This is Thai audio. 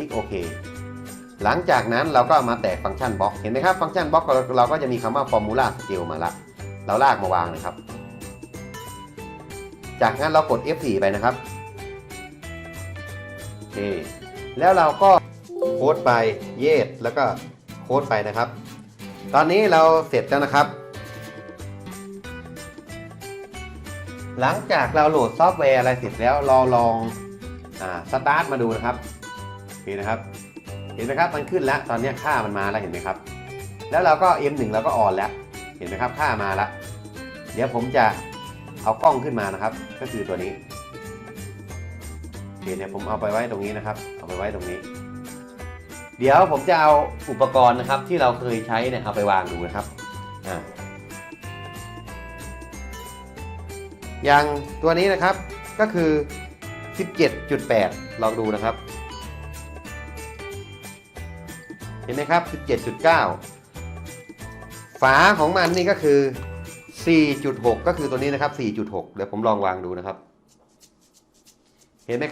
คลิกโอเคหลังจากนั้นเราก็มาแตกฟังก์ชันบล็อกเห็นไหมครับฟังก์ชันบล็อกเราก็จะมีคำว่า formula scale มาละเราลากมาวางนะครับ จากนั้นเรากด F4 ไปนะครับโอเคแล้วเราก็โค้ดไปเยดแล้วก็โค้ดไปนะครับ ตอนนี้เราเสร็จแล้วนะครับ หลังจากเราโหลดซอฟต์แวร์อะไรเสร็จแล้วเราลองอ่าสตาร์ทมาดูนะครับ เคนะครับ เห็นไหมครับมันขึ้นแล้วตอนนี้ค่ามันมาแล้วเห็นไหมครับ แล้วเราก็ M1 เราก็ออนแล้วเห็นไหมครับค่ามาแล้วเดี๋ยวผมจะเอากล้องขึ้นมานะครับ ก็คือตัวนี้โอเคเนี่ยผมเอาไปไว้ตรงนี้นะครับ เอาไปไว้ตรงนี้ เดี๋ยวผมจะเอาอุปกรณ์นะครับ ที่เราเคยใช้เนี่ยเอาไปวางดูนะครับอ่าอย่างตัวนี้นะครับก็คือ 17.8 ลองดูนะครับ ห็นไหมครับ 17.9 ฝาของมันนี่ก็คือ 4.6 ก็คือตัวนี้นะครับ 4.6 เดี๋ยวผมลองวางดูนะครับ เห็นไหมครับ